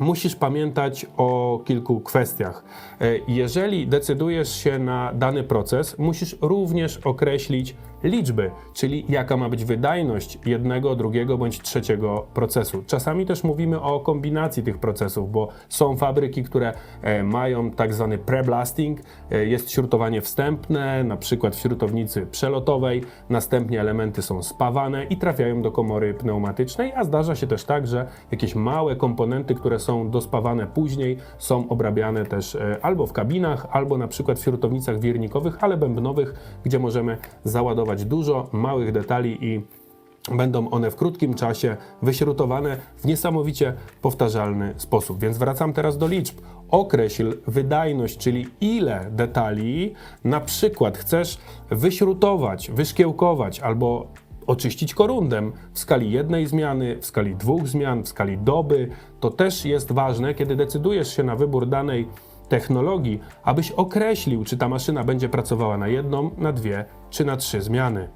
musisz pamiętać o kilku kwestiach. E, Jeżeli decydujesz się na dany proces, musisz również określić liczby, czyli jaka ma być wydajność jednego, drugiego bądź trzeciego procesu. Czasami też mówimy o kombinacji tych procesów, bo są fabryki, które e, mają tak zwany pre-blasting, e, jest śrutowanie wstępne, na przykład w śrutownicy przelotowej, następnie elementy są spawane i trafiają do komory pneumatycznej, a zdarza się też tak, że jakieś małe komponenty, które są dospawane później, są obrabiane też e, albo w kabinach, albo na przykład w śrutownicach wirnikowych, ale bębnowych, gdzie możemy załadować dużo małych detali i Będą one w krótkim czasie wyśrutowane w niesamowicie powtarzalny sposób. Więc wracam teraz do liczb. Określ wydajność, czyli ile detali na przykład chcesz wyśrutować, wyszkiełkować albo oczyścić korundem w skali jednej zmiany, w skali dwóch zmian, w skali doby. To też jest ważne, kiedy decydujesz się na wybór danej technologii, abyś określił, czy ta maszyna będzie pracowała na jedną, na dwie czy na trzy zmiany.